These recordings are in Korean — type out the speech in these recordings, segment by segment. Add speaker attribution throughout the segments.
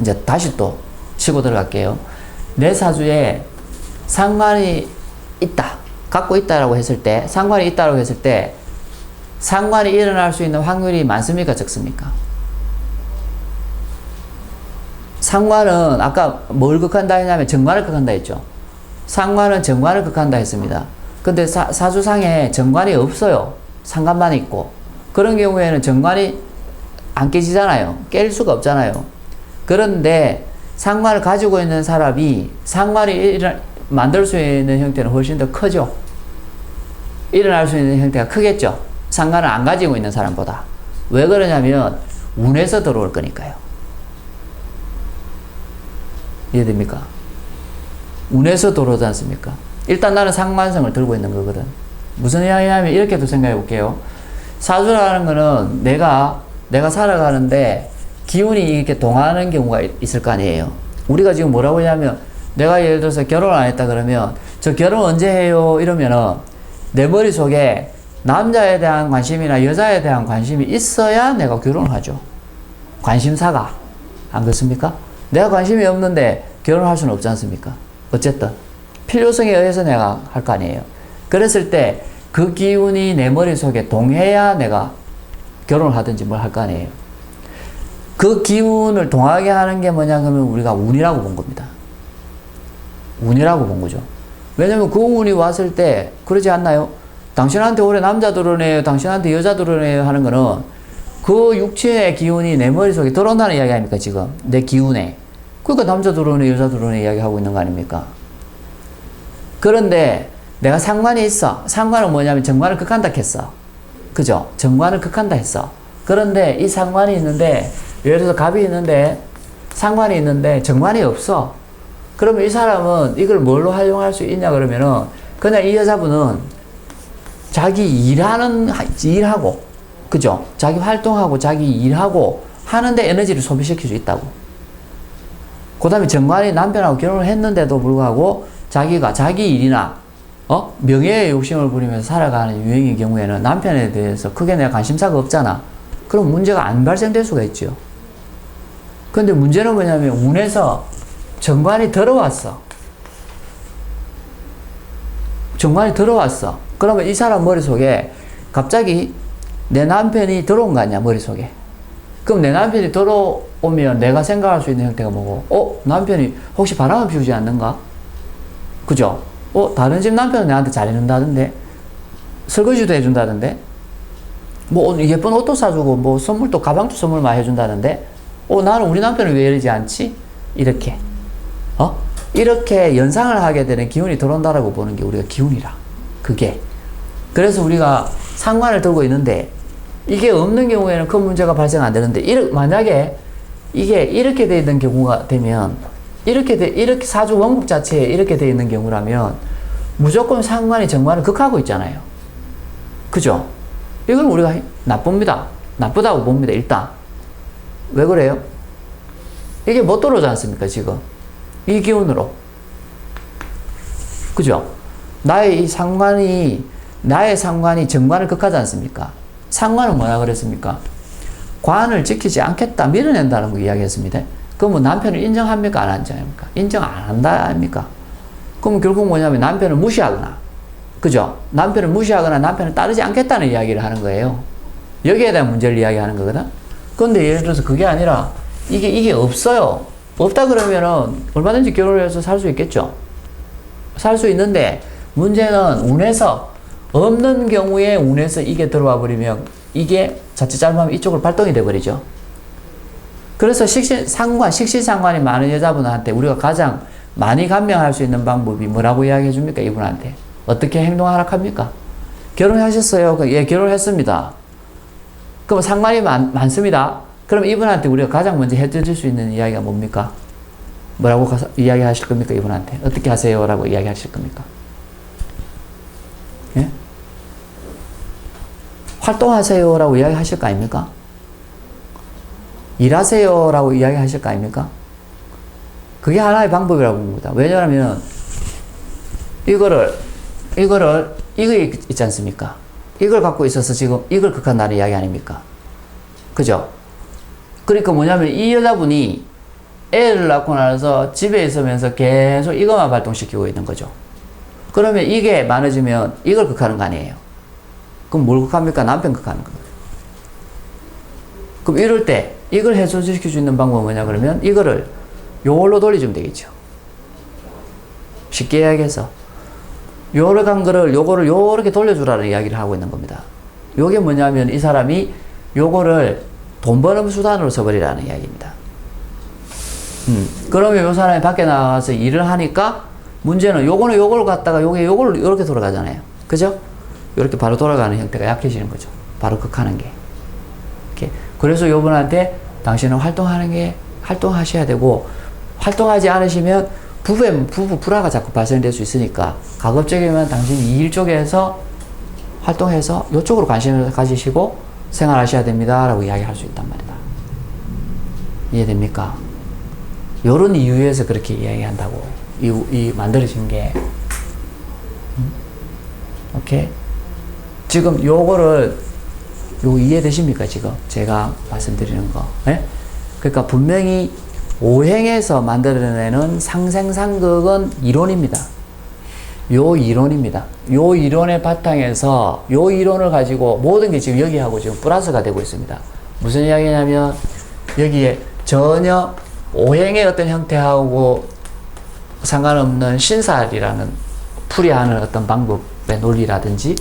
Speaker 1: 이제 다시 또 치고 들어갈게요. 내 사주에 상관이 있다. 갖고 있다라고 했을 때, 상관이 있다라고 했을 때, 상관이 일어날 수 있는 확률이 많습니까? 적습니까? 상관은 아까 뭘 극한다 했냐면 정관을 극한다 했죠. 상관은 정관을 극한다 했습니다. 근데 사, 사주상에 정관이 없어요. 상관만 있고. 그런 경우에는 정관이 안 깨지잖아요. 깰 수가 없잖아요. 그런데 상관을 가지고 있는 사람이 상관이 만들 수 있는 형태는 훨씬 더 크죠. 일어날 수 있는 형태가 크겠죠. 상관을 안 가지고 있는 사람보다. 왜 그러냐면 운에서 들어올 거니까요. 이해됩니까? 운에서 들어오지 않습니까? 일단 나는 상관성을 들고 있는 거거든. 무슨 이야기냐면 이렇게도 생각해 볼게요. 사주라는 거는 내가 내가 살아가는데 기운이 이렇게 동하는 경우가 있을 거 아니에요. 우리가 지금 뭐라고 하냐면 내가 예를 들어서 결혼 안 했다 그러면 저 결혼 언제 해요? 이러면은 내 머릿속에 남자에 대한 관심이나 여자에 대한 관심이 있어야 내가 결혼을 하죠. 관심사가. 안 그렇습니까? 내가 관심이 없는데 결혼할 수는 없지 않습니까? 어쨌든. 필요성에 의해서 내가 할 거 아니에요. 그랬을 때 그 기운이 내 머릿속에 동해야 내가 결혼을 하든지 뭘 할 거 아니에요. 그 기운을 동하게 하는 게 뭐냐 그러면 우리가 운이라고 본 겁니다. 운이라고 본 거죠. 왜냐면 그 운이 왔을 때 그러지 않나요? 당신한테 올해 남자 들어오네요. 당신한테 여자 들어오네요. 하는 거는 그 육체의 기운이 내 머릿속에 들어온다는 이야기 아닙니까, 지금? 내 기운에. 그러니까 남자 들어오네, 여자 들어오네 이야기 하고 있는 거 아닙니까? 그런데 내가 상관이 있어. 상관은 뭐냐면 정관을 극한다 했어. 그죠? 정관을 극한다 했어. 그런데 이 상관이 있는데, 예를 들어서 갑이 있는데, 상관이 있는데 정관이 없어. 그러면 이 사람은 이걸 뭘로 활용할 수 있냐 그러면은 그냥 이 여자분은 자기 일하는 일하고 그죠? 자기 활동하고 자기 일하고 하는데 에너지를 소비시킬 수 있다고. 그 다음에 정관이 남편하고 결혼을 했는데도 불구하고 자기가 자기 일이나 어 명예의 욕심을 부리면서 살아가는 유행의 경우에는 남편에 대해서 크게 내가 관심사가 없잖아. 그럼 문제가 안 발생될 수가 있죠. 근데 문제는 뭐냐면 운에서 정관이 들어왔어. 정관이 들어왔어. 그러면 이 사람 머릿속에 갑자기 내 남편이 들어온 거 아니야, 머릿속에. 그럼 내 남편이 들어오면 내가 생각할 수 있는 형태가 뭐고, 어? 남편이 혹시 바람을 피우지 않는가? 그죠? 어? 다른 집 남편은 내한테 잘해준다던데? 설거지도 해준다던데? 뭐 예쁜 옷도 사주고, 뭐 선물도, 가방도 선물 많이 해준다던데? 어, 나는 우리 남편은 왜 이러지 않지? 이렇게. 어? 이렇게 연상을 하게 되는 기운이 들어온다라고 보는 게 우리가 기운이라. 그게. 그래서 우리가 상관을 들고 있는데 이게 없는 경우에는 큰 문제가 발생 안 되는데 이르, 만약에 이게 이렇게 돼 있는 경우가 되면 이렇게 돼 이렇게 사주 원국 자체에 이렇게 돼 있는 경우라면 무조건 상관이 정관을 극하고 있잖아요. 그죠? 이건 우리가 나쁩니다. 나쁘다고 봅니다. 일단 왜 그래요? 이게 못 들어오지 않습니까 지금? 이 기운으로. 그죠? 나의 이 상관이, 나의 상관이 정관을 극하지 않습니까? 상관은 뭐라 그랬습니까? 관을 지키지 않겠다, 밀어낸다는 거 이야기했습니다. 그러면 남편을 인정합니까? 안 인정합니까? 인정 안 한다, 아닙니까? 그럼 결국 뭐냐면 남편을 무시하거나, 그죠? 남편을 무시하거나 남편을 따르지 않겠다는 이야기를 하는 거예요. 여기에 대한 문제를 이야기하는 거거든? 근데 예를 들어서 그게 아니라, 이게, 이게 없어요. 없다 그러면은 얼마든지 결혼해서 살 수 있겠죠. 살 수 있는데 문제는 운에서 없는 경우에 운에서 이게 들어와 버리면 이게 자칫 잘못하면 이쪽으로 발동이 돼 버리죠. 그래서 식신 상관, 식신 상관이 많은 여자분한테 우리가 가장 많이 감명할 수 있는 방법이 뭐라고 이야기해 줍니까? 이분한테. 어떻게 행동하라 합니까? 결혼하셨어요? 예, 결혼했습니다. 그럼 상관이 많, 많습니다. 그럼 이분한테 우리가 가장 먼저 해드릴 수 있는 이야기가 뭡니까? 뭐라고 가서 이야기 하실 겁니까? 이분한테. 어떻게 하세요? 라고 이야기 하실 겁니까? 예? 활동하세요. 라고 이야기 하실 거 아닙니까? 일하세요. 라고 이야기 하실 거 아닙니까? 그게 하나의 방법이라고 봅니다. 왜냐하면, 이거를, 이거를, 이거 있지 않습니까? 이걸 갖고 있어서 지금 이걸 극한다는 이야기 아닙니까? 그죠? 그러니까 뭐냐면 이 여자분이 애를 낳고 나서 집에 있으면서 계속 이것만 발동시키고 있는 거죠. 그러면 이게 많아지면 이걸 극하는 거 아니에요. 그럼 뭘 극합니까? 남편 극하는 거예요. 그럼 이럴 때 이걸 해소시킬 수 있는 방법은 뭐냐 그러면 이거를 요걸로 돌려주면 되겠죠. 쉽게 이야기해서 한 거를 요거를 요렇게 돌려주라는 이야기를 하고 있는 겁니다. 요게 뭐냐면 이 사람이 요거를 돈 버는 수단으로 써버리라는 이야기입니다. 음, 그러면 요 사람이 밖에 나가서 일을 하니까 문제는 요거는 요걸 갖다가 요게 요걸 요렇게 돌아가잖아요. 그죠? 요렇게 바로 돌아가는 형태가 약해지는 거죠. 바로 극하는 게. 이렇게. 그래서 요분한테 당신은 활동하는 게 활동하셔야 되고 활동하지 않으시면 부부의 부부 불화가 자꾸 발생될 수 있으니까 가급적이면 당신이 이일 쪽에서 활동해서 이쪽으로 관심을 가지시고 생활하셔야 됩니다라고 이야기할 수 있단 말이다. 이해됩니까? 요런 이유에서 그렇게 이야기한다고 이, 이 만들어진 게 음? 오케이 지금 요거를 요 이해되십니까 지금 제가 말씀드리는 거 예? 그러니까 분명히 오행에서 만들어내는 상생상극은 이론입니다 요 이론입니다 요 이론의 바탕에서 요 이론을 가지고 모든 게 지금 여기하고 지금 플러스가 되고 있습니다 무슨 이야기냐면 여기에 전혀 오행의 어떤 형태하고 상관없는 신살이라는 풀이하는 어떤 방법의 논리라든지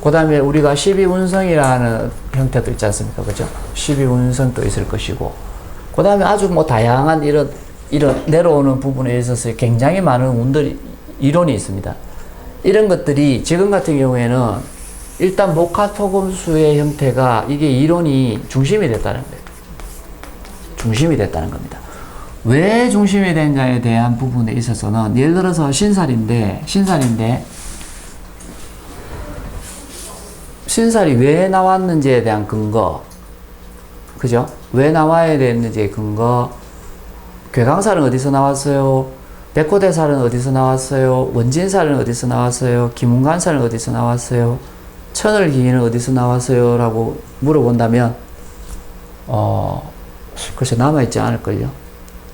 Speaker 1: 그 다음에 우리가 12운성이라는 형태도 있지 않습니까? 그죠? 12운성도 있을 것이고 그 다음에 아주 뭐 다양한 이런 이런 내려오는 부분에 있어서 굉장히 많은 운들이 이론이 있습니다. 이런 것들이 지금 같은 경우에는 일단 목화토금수의 형태가 이게 이론이 중심이 됐다는 거예요. 중심이 됐다는 겁니다. 왜 중심이 됐냐에 대한 부분에 있어서는 예를 들어서 신살인데 신살인데 신살이 왜 나왔는지에 대한 근거 그죠? 왜 나와야 되는지의 근거 괴강살은 어디서 나왔어요? 백호대살은 어디서 나왔어요? 원진살은 어디서 나왔어요? 김운간살은 어디서 나왔어요? 천을기인은 어디서 나왔어요? 라고 물어본다면 어 글쎄 남아있지 않을걸요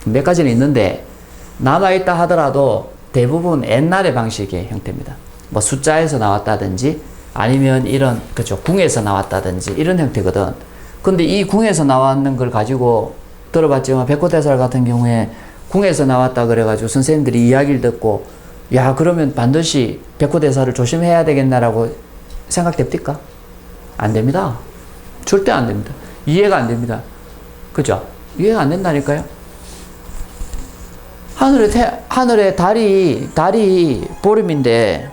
Speaker 1: 몇 가지는 있는데 남아있다 하더라도 대부분 옛날의 방식의 형태입니다 뭐 숫자에서 나왔다든지 아니면 이런 그죠 궁에서 나왔다든지 이런 형태거든 근데 이 궁에서 나왔는 걸 가지고 들어봤지만 백호대살 같은 경우에 궁에서 나왔다 그래가지고 선생님들이 이야기를 듣고 야 그러면 반드시 백호대사를 조심해야 되겠나라고 생각됩니까? 안 됩니다. 절대 안 됩니다. 이해가 안 됩니다. 그죠? 이해가 안 된다니까요. 하늘에 태, 하늘에 달이 달이 보름인데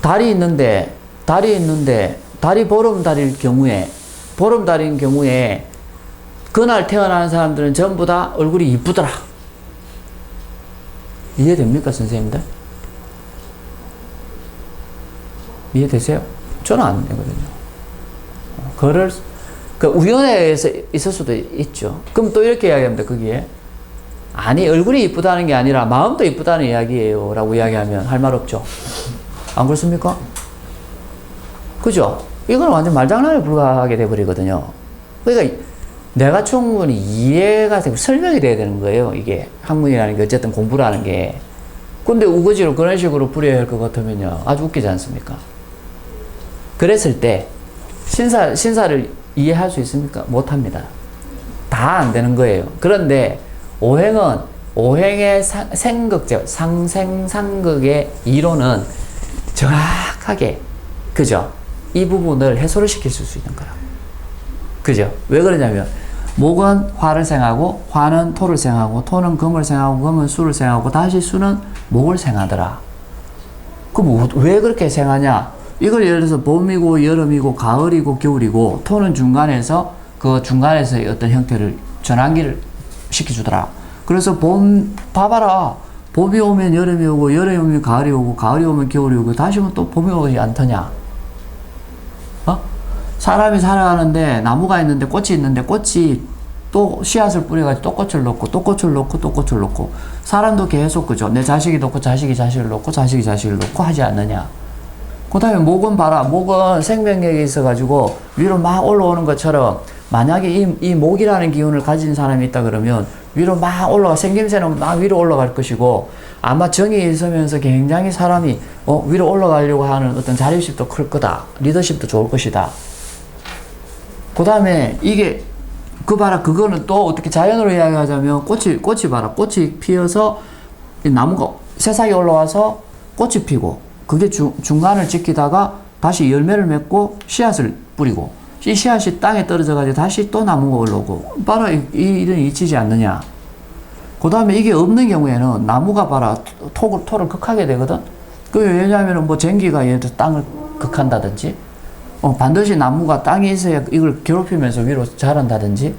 Speaker 1: 달이 있는데 달이 있는데 달이 보름달일 경우에 보름달인 경우에 그날 태어난 사람들은 전부 다 얼굴이 이쁘더라. 이해됩니까, 선생님들? 이해되세요? 저는 안 되거든요. 그를, 그 우연에서 있을 수도 있죠. 그럼 또 이렇게 이야기합니다, 거기에. 아니, 얼굴이 이쁘다는 게 아니라 마음도 이쁘다는 이야기예요. 라고 이야기하면 할 말 없죠. 안 그렇습니까? 그죠? 이건 완전 말장난에 불과하게 돼버리거든요. 그러니까 내가 충분히 이해가 되고 설명이 돼야 되는 거예요. 이게 학문이라는 게 어쨌든 공부라는 게. 근데 우거지로 그런 식으로 부려야 할 것 같으면요. 아주 웃기지 않습니까? 그랬을 때 신사, 신사를 이해할 수 있습니까? 못 합니다. 다 안 되는 거예요. 그런데 오행은 오행의 상, 생극적, 상생상극의 이론은 정확하게 그죠? 이 부분을 해소를 시킬 수 있는 거야. 그죠? 왜 그러냐면 목은 화를 생하고 화는 토를 생하고 토는 금을 생하고 금은 수를 생하고 다시 수는 목을 생하더라. 그럼 왜 그렇게 생하냐? 이걸 예를 들어서 봄이고 여름이고 가을이고 겨울이고 토는 중간에서 그 중간에서의 어떤 형태를 전환기를 시켜주더라. 그래서 봄 봐봐라. 봄이 오면 여름이 오고 여름이 오면 가을이 오고 가을이 오면 겨울이 오고 다시 오면 또 봄이 오지 않더냐? 어? 사람이 살아가는데 나무가 있는데 꽃이 있는데 꽃이 또 씨앗을 뿌려가지고 또 꽃을 놓고 또 꽃을 놓고 또 꽃을 놓고 사람도 계속 그죠. 내 자식이 놓고 자식이 자식을 놓고 자식이 자식을 놓고 하지 않느냐. 그 다음에 목은 봐라. 목은 생명력이 있어가지고 위로 막 올라오는 것처럼 만약에 이, 이 목이라는 기운을 가진 사람이 있다 그러면 위로 막 올라가 생김새는 막 위로 올라갈 것이고 아마 정이 있으면서 굉장히 사람이 어, 위로 올라가려고 하는 어떤 자립심도 클 거다. 리더십도 좋을 것이다 그 다음에 이게 그 봐라 그거는 또 어떻게 자연으로 이야기하자면 꽃이 꽃이 봐라. 꽃이 피어서 이 나무가 새싹이 올라와서 꽃이 피고 그게 중, 중간을 지키다가 다시 열매를 맺고 씨앗을 뿌리고 이 씨앗이 땅에 떨어져 가지고 다시 또 나무가 올라오고 봐라 이, 이 일은 일치지 않느냐. 그 다음에 이게 없는 경우에는 나무가 봐라 토를, 토를 극하게 되거든? 그 왜냐하면 뭐 예를 들어 땅을 극한다든지 어, 반드시 나무가 땅에 있어야 이걸 괴롭히면서 위로 자란다든지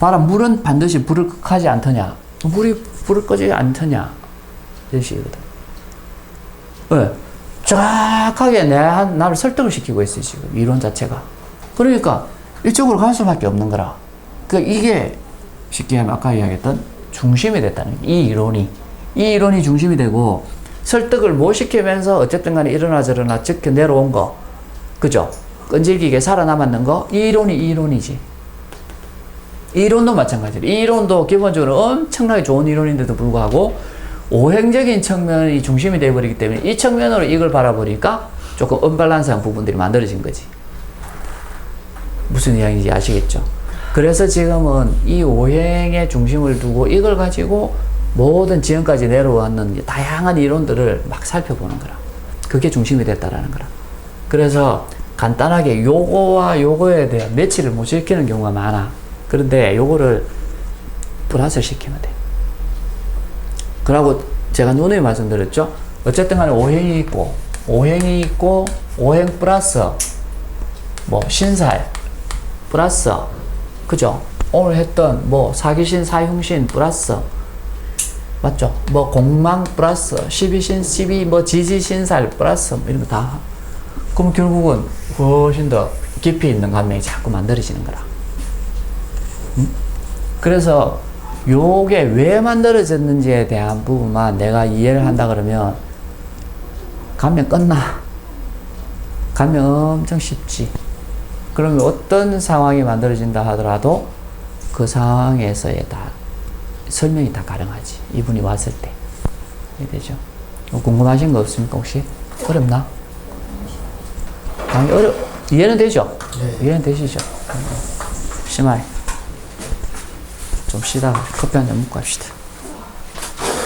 Speaker 1: 봐라 물은 반드시 불을 극하지 않더냐? 물이 불을 끄지 않더냐? 이것이거든. 왜? 정확하게 내 한, 나를 설득을 시키고 있어요 지금. 이론 자체가. 그러니까 이쪽으로 갈 수밖에 없는 거라. 그 이게 쉽게 하면 아까 이야기했던 중심이 됐다는 거예요. 이 이론이. 이 이론이 중심이 되고 설득을 못 시키면서 어쨌든 간에 이러나 저러나 지켜 내려온 거. 그죠? 끈질기게 살아남았는 거, 이 이론이 이 이론이지. 이 이론도 마찬가지로. 이 이론도 기본적으로 엄청나게 좋은 이론인데도 불구하고 오행적인 측면이 중심이 되어버리기 때문에 이 측면으로 이걸 바라보니까 조금 언밸런스한 부분들이 만들어진 거지. 무슨 이야기인지 아시겠죠? 그래서 지금은 이 오행의 중심을 두고 이걸 가지고 모든 지금까지 내려왔는 다양한 이론들을 막 살펴보는 거라. 그게 중심이 됐다라는 거라. 그래서 간단하게 요거와 요거에 대한 매치를 못 시키는 경우가 많아. 그런데 요거를 플러스를 시키면 돼. 그러고 제가 누누이 말씀드렸죠. 어쨌든 간에 오행이 있고, 오행이 있고, 오행 플러스, 뭐, 신살, 플러스, 그죠? 오늘 했던 뭐, 사기신, 사흉신 플러스, 맞죠? 뭐, 공망 플러스, 십이신, 십이, 뭐, 지지신살 플러스, 뭐 이런 거 다. 그럼 결국은 훨씬 더 깊이 있는 감명이 자꾸 만들어지는 거라. 음? 그래서 요게 왜 만들어졌는지에 대한 부분만 내가 이해를 한다 그러면 감명 끝나. 감명 엄청 쉽지. 그러면 어떤 상황이 만들어진다 하더라도 그 상황에서의 다 설명이 다 가능하지. 이분이 왔을 때. 이해되죠? 뭐 궁금하신 거 없습니까, 혹시? 어렵나? 아니, 어려, 이해는 되죠? 이해는 되시죠? 심하게. 좀 쉬다가 커피 한 잔 먹고 합시다.